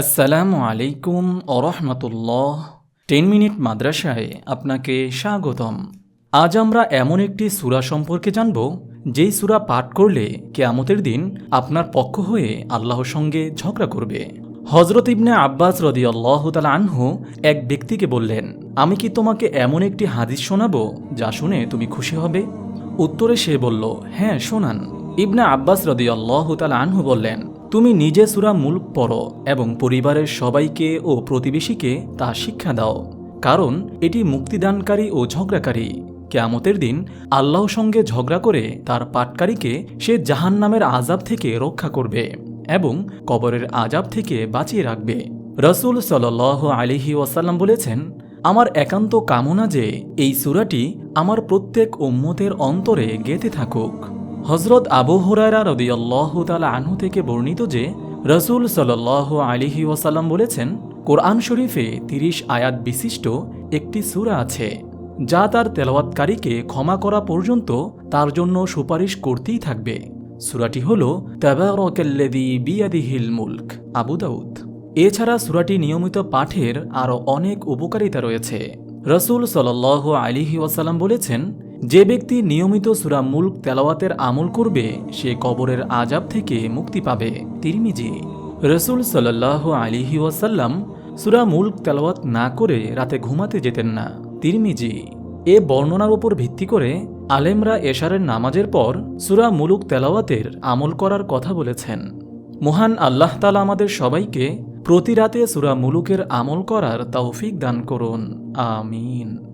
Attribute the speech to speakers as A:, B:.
A: আসসালামু আলাইকুম ওরহমতুল্লাহ টেন মিনিট মাদ্রাসায় আপনাকে স্বাগতম। আজ আমরা এমন একটি সূরা সম্পর্কে জানব, যেই সূরা পাঠ করলে কেয়ামতের দিন আপনার পক্ষ হয়ে আল্লাহর সঙ্গে ঝগড়া করবে। হজরত ইবনে আব্বাস রদি আল্লাহ আনহু এক ব্যক্তিকে বললেন, আমি কি তোমাকে এমন একটি হাদিস শোনাবো, যা শুনে তুমি খুশি হবে? উত্তরে সে বলল হ্যাঁ শোনান। ইবনে আব্বাস রদি আল্লাহ আনহু বললেন তুমি নিজে সুরা মুল্ক পড়ো এবং পরিবারের সবাইকে ও প্রতিবেশীকে তা শিক্ষা দাও। কারণ এটি মুক্তিদানকারী ও ঝগড়াকারী। কেয়ামতের দিন আল্লাহর সঙ্গে ঝগড়া করে তার পাটকারীকে সে জাহান্নামের আজাব থেকে রক্ষা করবে এবং কবরের আজাব থেকে বাঁচিয়ে রাখবে। রসুল সাল আলিহি ওয়াসাল্লাম বলেছেন, আমার একান্ত কামনা যে এই সুরাটি আমার প্রত্যেক উম্মতের অন্তরে গেঁথে থাকুক। হজরত আবু হুরায়রা রদিয়াল্লাহ তালা আনহু থেকে বর্ণিত যে, রসুল সাল্লাহ আলিহি ওয়াসাল্লাম বলেছেন, কোরআন শরীফে তিরিশ আয়াত বিশিষ্ট একটি সূরা আছে, যা তার তেলাওয়াতকারীকে ক্ষমা করা পর্যন্ত তার জন্য সুপারিশ করতেই থাকবে। সূরাটি হল তাবারকাল্লাযী বিয়াদিহিল মুলক, আবু দাউদ। এছাড়া সূরাটি নিয়মিত পাঠের আরও অনেক উপকারিতা রয়েছে। রসুল সাল্লাহ আলিহি ওয়াসাল্লাম বলেছেন যে ব্যক্তি নিয়মিত সুরা মুল্ক তেলাওয়াতের আমল করবে, সে কবরের আজাব থেকে মুক্তি পাবে। তিরমিজি, রসুল সাল্লাহ আলিহি ওয়াসাল্লাম সুরা মুল্ক তেলাওয়াত না করে রাতে ঘুমাতে যেতেন না। তিরমিজি, এ বর্ণনার উপর ভিত্তি করে আলেমরা এশারের নামাজের পর সুরা মুলুক তেলাওয়াতের আমল করার কথা বলেছেন। মহান আল্লাহ তালা আমাদের সবাইকে প্রতি রাতে সুরা মুলুকের আমল করার তৌফিক দান করুন। আমিন।